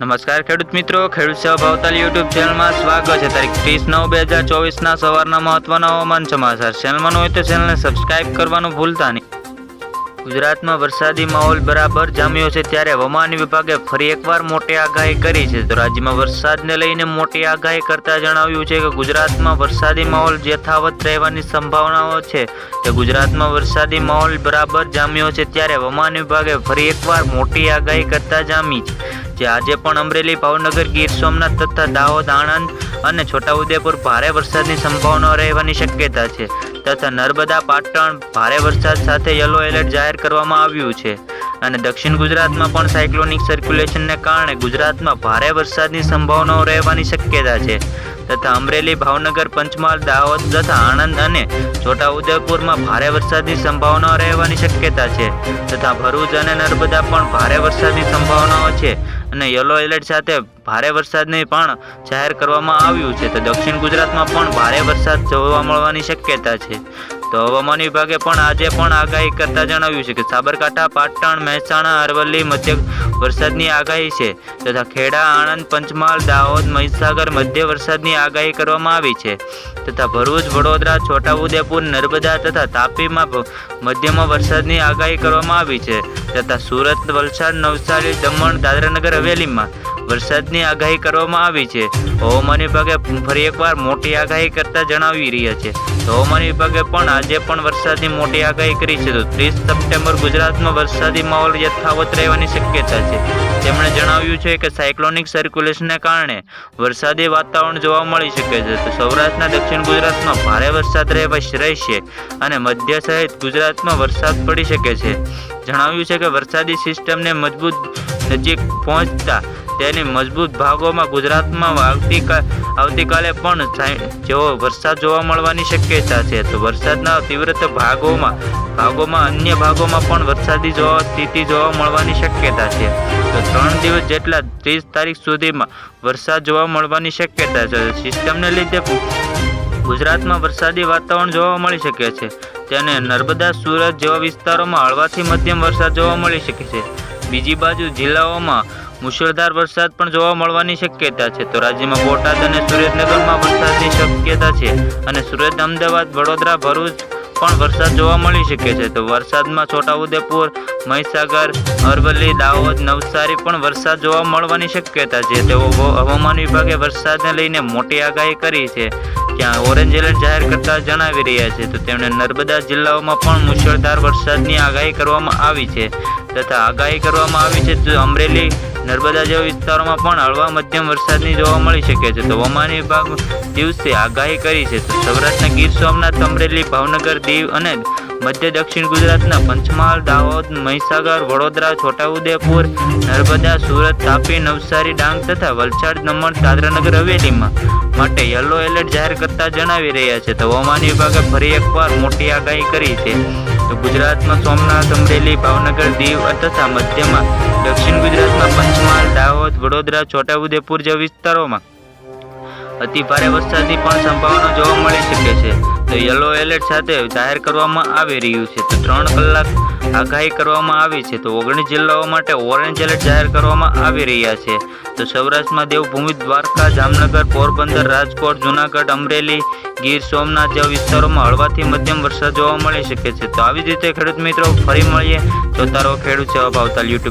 નમસ્કાર ખેડૂત મિત્રો, ખેડૂત સેવા ભાવતાલ યુટ્યુબ ચેનલમાં સ્વાગત છે. તારીખ ત્રીસ નવ બે હજાર ચોવીસના સવારના મહત્વના હવામાન સમાચાર. ચેનલમાં હોય તો ચેનલને સબસ્ક્રાઇબ કરવાનું ભૂલતા નહીં. ગુજરાતમાં વરસાદી માહોલ બરાબર જામ્યો છે ત્યારે હવામાન વિભાગે ફરી એકવાર મોટી આગાહી કરી છે. તો રાજ્યમાં વરસાદને લઈને મોટી આગાહી કરતા જણાવ્યું છે કે ગુજરાતમાં વરસાદી માહોલ યથાવત રહેવાની સંભાવનાઓ છે. તો ગુજરાતમાં વરસાદી માહોલ બરાબર જામ્યો છે ત્યારે હવામાન વિભાગે ફરી એકવાર મોટી આગાહી કરતા જામી છે. જે આજે પણ અમરેલી ભાવનગર ગીર સોમનાથ તથા દાહોદ, આણંદ અને છોટાઉદેપુર ભારે વરસાદની સંભાવના રહેવાની શક્યતા છે તથા નર્મદા, પાટણ ભારે વરસાદ સાથે યલો એલર્ટ જાહેર કરવામાં આવ્યું છે અને દક્ષિણ ગુજરાતમાં પણ સાયક્લોનિક સર્ક્યુલેશનને કારણે ગુજરાતમાં ભારે વરસાદની સંભાવનાઓ રહેવાની શક્યતા છે તથા અમરેલી, ભાવનગર, પંચમહાલ, દાહોદ તથા આણંદ અને છોટાઉદેપુરમાં ભારે વરસાદની સંભાવનાઓ રહેવાની શક્યતા છે તથા ભરૂચ અને નર્મદા પણ ભારે વરસાદની સંભાવનાઓ છે અને યલો એલર્ટ સાથે ભારે વરસાદની પણ જાહેર કરવામાં આવ્યું છે. તો દક્ષિણ ગુજરાતમાં પણ ભારે વરસાદ જોવા મળવાની શક્યતા છે. તો હવામાન વિભાગે પણ આજે પણ આગાહી કરતા જણાવ્યું છે કે સાબરકાંઠા, પાટણ, મહેસાણા, અરવલ્લી મધ્ય વરસાદની આગાહી છે તથા ખેડા, આણંદ, પંચમહાલ, દાહોદ, મહીસાગર મધ્ય વરસાદની આગાહી કરવામાં આવી છે તથા ભરૂચ, વડોદરા, છોટાઉદેપુર, નર્મદા તથા તાપીમાં મધ્યમાં વરસાદની આગાહી કરવામાં આવી છે તથા સુરત, વલસાડ, નવસારી, દમણ, દાદરાનગર હવેલીમાં વરસાદની આગાહી કરવામાં આવી છે. હવામાન વિભાગે ફરી એકવાર મોટી આગાહી કરતા જણાવી રહ્યા છે. હવામાન વિભાગે પણ આજે પણ વરસાદની મોટી આગાહી કરી છે. તો ત્રીસ સપ્ટેમ્બર ગુજરાતમાં વરસાદી માહોલ યથાવત રહેવાની શક્યતા છે. તેમણે જણાવ્યું છે કે સાયક્લોનિક સર્ક્યુલેશનને કારણે વરસાદી વાતાવરણ જોવા મળી શકે છે. તો સૌરાષ્ટ્રના દક્ષિણ ગુજરાતમાં ભારે વરસાદ રહેશે અને મધ્ય સહિત ગુજરાતમાં વરસાદ પડી શકે છે. જણાવ્યું છે કે વરસાદી સિસ્ટમને મજબૂત નજીક પહોંચતા તેની મજબૂત ભાગોમાં ગુજરાતમાં આવતીકાલ આવતીકાલે પણ જેવો વરસાદ જોવા મળવાની શક્યતા છે. તો વરસાદના તીવ્રતા ભાગોમાં ભાગોમાં, અન્ય ભાગોમાં પણ વરસાદી જોવા, સ્થિતિ જોવા મળવાની શક્યતા છે. તો ત્રણ દિવસ જેટલા ત્રીસ તારીખ સુધીમાં વરસાદ જોવા મળવાની શક્યતા છે. સિસ્ટમને લીધે ગુજરાતમાં વરસાદી વાતાવરણ જોવા મળી શકે છે. તેને નર્મદા, સુરત જેવા વિસ્તારોમાં હળવાથી મધ્યમ વરસાદ જોવા મળી શકે છે. બીજી બાજુ જિલ્લાઓમાં મુશળધાર વરસાદ પણ જોવા મળવાની શક્યતા છે. તો રાજ્યમાં બોટાદ અને સુરેન્દ્રનગરમાં વરસાદની શક્યતા છે અને સુરત, અમદાવાદ, વડોદરા, ભરૂચ પણ વરસાદ જોવા મળી શકે છે. તો વરસાદમાં છોટાઉદેપુર, મહીસાગર, અરવલ્લી, દાહોદ, નવસારી પણ વરસાદ જોવા મળવાની શક્યતા છે. તેઓ હવામાન વિભાગે વરસાદને લઈને મોટી આગાહી કરી છે. ત્યાં ઓરેન્જ એલર્ટ જાહેર કરતા જણાવી રહ્યા છે, તો તેમણે નર્મદા જિલ્લાઓમાં પણ મુશળધાર વરસાદની આગાહી કરવામાં આવી છે. તથા આગાહી કરવામાં આવી છે તો અમરેલી, નર્મદા જેવા વિસ્તારોમાં પણ હળવા મધ્યમ વરસાદની જોવા મળી શકે છે. તો હવામાન વિભાગ દિવસે આગાહી કરી છે. તો સૌરાષ્ટ્રના ગીર સોમનાથ, અમરેલી, ભાવનગર, દીવ અને મધ્ય દક્ષિણ ગુજરાતના પંચમહાલ, દાહોદ, મહીસાગર, વડોદરા, છોટાઉદેપુર, નર્મદા, સુરત, તાપી, નવસારી, ડાંગ તથા વલસાડ, દમણ, દાદરાનગર હવેલીમાં માટે યલો એલર્ટ જાહેર કરતા જણાવી રહ્યા છે. તો હવામાન વિભાગે ફરી એકવાર મોટી આગાહી કરી છે. તો ગુજરાતમાં સોમનાથ, અમરેલી, ભાવનગર, દીવ તથા મધ્યમાં દક્ષિણ ગુજરાતમાં પંચમહાલ, દાહોદ, વડોદરા, છોટાઉદેપુર જેવા વિસ્તારોમાં અતિ ભારે વરસાદની પણ સંભાવના જોવા મળી શકે છે. તો યલો એલર્ટ સાથે જાહેર કરવામાં આવી રહ્યું છે. તો ત્રણ કલાક આગાહી કરવામાં આવી છે. તો ઓગણીસ જિલ્લાઓ માટે ઓરેન્જ એલર્ટ જાહેર કરવામાં આવી રહ્યા છે. તો સૌરાષ્ટ્રમાં દેવભૂમિ, દ્વારકા, જામનગર, પોરબંદર, રાજકોટ, જુનાગઢ, અમરેલી, ગીર, સોમનાથ જેવા વિસ્તારોમાં હળવાથી મધ્યમ વરસાદ જોવા મળી શકે છે. તો આવી જ રીતે ખેડૂત મિત્રો, ફરી મળીએ. તો તારો ખેડૂત જવાબ આવતા યુટ્યુબ